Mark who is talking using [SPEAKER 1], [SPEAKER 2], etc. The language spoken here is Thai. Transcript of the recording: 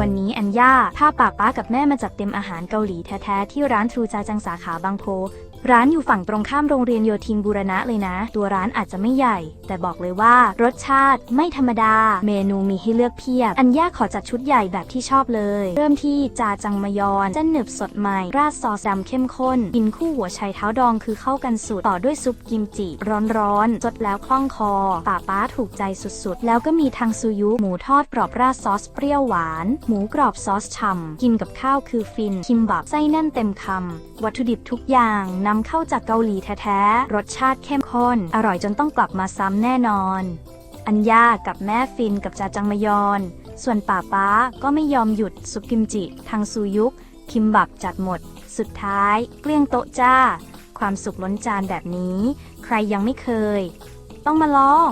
[SPEAKER 1] วันนี้อัญญาพาป้าป้ากับแม่มาจัดเต็มอาหารเกาหลีแท้ๆ ที่ร้านทรูจาจังสาขาบางโพ ร้านอยู่ฝั่งตรงข้ามโรงเรียนโยธินบูรณะเลยนะ ตัวร้านอาจจะไม่ใหญ่ แต่บอกเลยว่ารสชาติไม่ธรรมดา เมนูมีให้เลือกเพียบ อัญญาขอจัดชุดใหญ่แบบที่ชอบเลย เริ่มที่จาจังมยอนเส้นหนึบสดใหม่ ราดซอสดำเข้มข้น กินคู่หัวไชเท้าดองคือเข้ากันสุด ต่อด้วยซุปกิมจิร้อนๆ สดแล้วคล่องคอป้าป้าถูกใจสุดๆ แล้วก็มีทางซูยุหมูทอดกรอบราดซอสเปรี้ยวหวานหมูกรอบซอสฉ่ำกินกับข้าวคือฟิน คิมบับไส้แน่นเต็มคำ วัตถุดิบทุกอย่างนำเข้าจากเกาหลีแท้ๆ รสชาติเข้มข้น อร่อยจนต้องกลับมาซ้ำแน่นอน อัญญากับแม่ฟินกับจาจังมยอน ส่วนป่าป้าก็ไม่ยอมหยุดซุปกิมจิ ทางซูยุก คิมบับจัดหมด สุดท้าย เกลี้ยงโต๊ะจ้า ความสุขล้นจานแบบนี้ ใครยังไม่เคย ต้องมาลอง